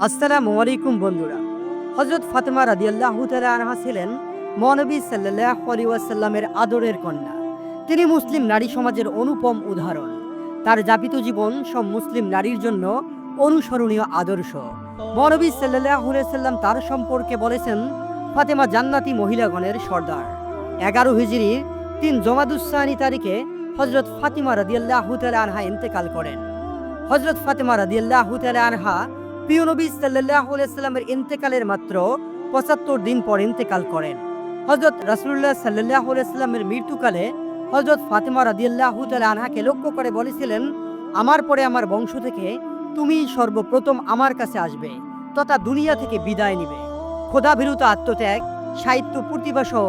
আসসালামু আলাইকুম বন্ধুরা। হজরত ফাতেমা রাদিয়াল্লাহু তাআলা আনহা ছিলেন মহানবী আলাইহি ওয়াসাল্লামের আদরের কন্যা। তিনি মুসলিম নারী সমাজের অনুপম উদাহরণ। তার যাপিত জীবন সব মুসলিম নারীর জন্য অনুসরণীয় আদর্শ। মহানবী আলাইহি সাল্লাম তার সম্পর্কে বলেছেন, ফাতেমা জান্নাতি মহিলাগণের সর্দার। এগারো হিজরির তিন জমাদুসানি তারিখে হজরত ফাতিমা রাদিয়াল্লাহু আনহা ইন্তেকাল করেন। হজরত ফাতেমা রাদিয়াল্লাহু তাআলা আনহা প্রিয় নবী সাল্লাল্লাহু সাল্লামের ইন্তেকালের মাত্র পঁচাত্তর দিন পর ইন্তেকাল করেন। হজরত আলাইহি সাল্লামের মৃত্যুকালে হজরত ফাতেমা রাদিয়াল্লাহু আনহাকে লক্ষ্য করে বলেছিলেন, আমার পরে আমার বংশ থেকে তুমি সর্বপ্রথম আমার কাছে আসবে, তথা দুনিয়া থেকে বিদায় নিবে। ক্ষোধাভীরুত আত্মত্যাগ, সাহিত্য প্রতিভা সহ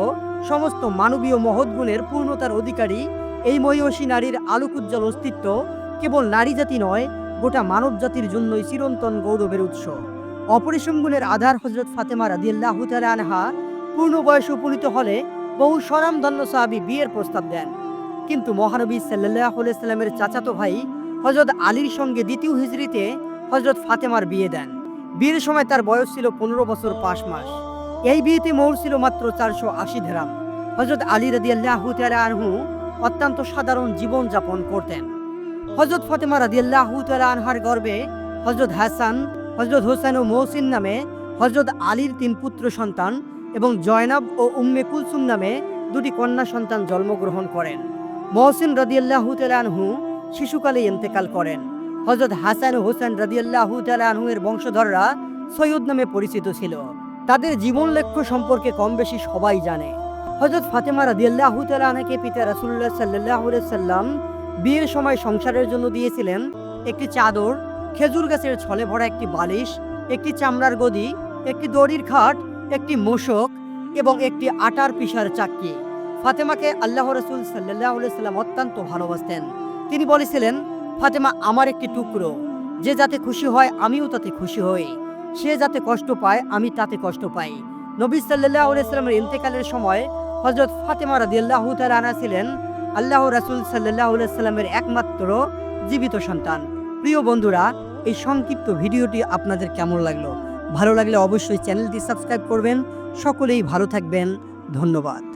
সমস্ত মানবীয় মহৎগুণের পূর্ণতার অধিকারী এই মহিষী নারীর আলোকোজ্জ্বল অস্তিত্ব কেবল নারী জাতি নয় গোটা মানব জাতির জন্যই চিরন্তন গৌরবের উৎস। অপরিসম গুণের আধার হজরত ফাতেমা রাদিয়াল্লাহু আনহা পূর্ণ বয়সে উপনীত হলে বহু স্বনামধন্য সাহাবী বিয়ের প্রস্তাব দেন। কিন্তু মহানবী আলাইহি সাল্লামের চাচাতো ভাই হজরত আলীর সঙ্গে দ্বিতীয় হিজরিতে হজরত ফাতেমার বিয়ে দেন। বিয়ের সময় তার বয়স ছিল পনেরো বছর পাঁচ মাস। এই বিয়েতে মৌর ছিল মাত্র চারশো আশি ধেরাম। হজরত আলী রাদিয়াল্লাহু আনহু অত্যন্ত সাধারণ জীবন যাপন করতেন। হজরত ফাতেমা রাদিয়াল্লাহু তাআলা আনহার গর্ভে হজরত হাসান হজরত হোসেন ও মহসিন নামে হজরত আলীর তিন পুত্র সন্তান এবং জয়নাব ও উম্মে কুলসুম নামে দুটি কন্যা সন্তান জন্মগ্রহণ করেন। মহসিন রাদিয়াল্লাহু তাআলা আনহু শিশুকালে ইন্তেকাল করেন। হজরত হাসান ও হোসেন রাদিয়াল্লাহু তাআলা আনহু এর বংশধররা সৈয়দ নামে পরিচিত ছিল। তাদের জীবন লক্ষ্য সম্পর্কে কম বেশি সবাই জানে। হজরত ফাতেমা রাদিয়াল্লাহু তাআলা আনহাকে পিতা রাসূলুল্লাহ সাল্লাল্লাহু আলাইহি সাল্লাম বিয়ের সময় সংসারের জন্য দিয়েছিলেন একটি চাদর, খেজুর গাছের ছলে ভরা একটি বালিশ, একটি চামড়ার গদি, একটি দড়ির খাট, একটি মোশক এবং একটি আটার পিসার চাক্কি ফাতেমাকে আল্লাহ রসুল সাল্লাহ সাল্লাম অত্যন্ত ভালোবাসতেন। তিনি বলেছিলেন, ফাতেমা আমার একটি টুকরো। যে যাতে খুশি হয় আমিও তাতে খুশি হই। সে যাতে কষ্ট পায় আমি তাতে কষ্ট পাই। নবী সাল্লাহ সাল্লামের ইন্তেকালের সময় হজরত ফাতেমা রাদিয়াল্লাহু আনা ছিলেন আল্লাহ রাসুল সাল্লাহ সাল্লামের একমাত্র জীবিত সন্তান। প্রিয় বন্ধুরা, এই সংক্ষিপ্ত ভিডিওটি আপনাদের কেমন লাগল? ভালো লাগলে অবশ্যই চ্যানেলটি সাবস্ক্রাইব করবেন। সকলেই ভালো থাকবেন। ধন্যবাদ।